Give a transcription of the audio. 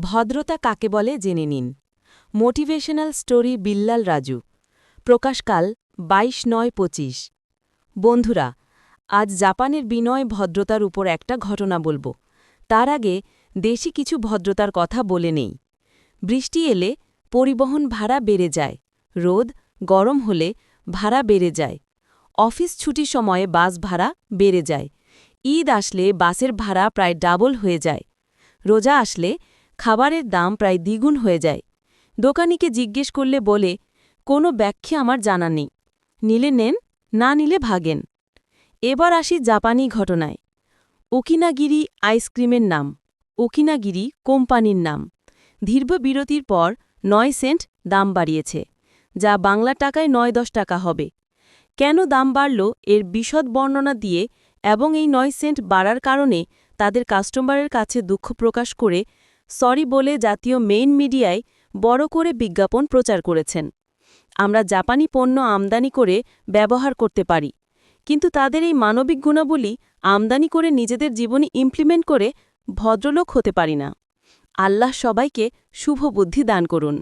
ভদ্রতা কাকে বলে জেনে নিন। Motivational story Billal Raju. প্রকাশকাল, বাইশ নয় পঁচিশ। বন্ধুরা, আজ জাপানের বিনয় ভদ্রতার উপর একটা ঘটনা বলব। তার আগে দেশি কিছু ভদ্রতার কথা বলে নেই। বৃষ্টি এলে পরিবহন ভাড়া বেড়ে যায়। রোদ, গরম হলে ভাড়া বেড়ে যায়। অফিস ছুটির সময়ে বাস ভাড়া বেড়ে যায়। ঈদ আসলে বাসের ভাড়া প্রায় ডাবল হয়ে যায়। রোজা আসলে খাবারের দাম প্রায় দ্বিগুণ হয়ে যায়। দোকানিকে জিজ্ঞেস করলে বলে, কোনো ব্যাখ্যা আমার জানা নেই। নিলে নেন, না নিলে ভাগেন। এবার আসি জাপানি ঘটনায়। ওকিনাগিরি আইসক্রিমের নাম, ওকিনাগিরি কোম্পানির নাম। দীর্ঘ বিরতির পর নয় সেন্ট দাম বাড়িয়েছে, যা বাংলা টাকায় নয় দশ টাকা হবে। কেন দাম বাড়ল এর বিশদ বর্ণনা দিয়ে এবং এই নয় সেন্ট বাড়ার কারণে তাদের কাস্টমারের কাছে দুঃখ প্রকাশ করে সরি বলে জাতীয় মেইন মিডিয়ায় বড় করে বিজ্ঞাপন প্রচার করেছেন। আমরা জাপানি পণ্য আমদানি করে ব্যবহার করতে পারি, কিন্তু তাদের এই মানবিক গুণাবলী আমদানি করে নিজেদের জীবনে ইমপ্লিমেন্ট করে ভদ্রলোক হতে পারি না। আল্লাহ সবাইকে শুভ বুদ্ধি দান করুন।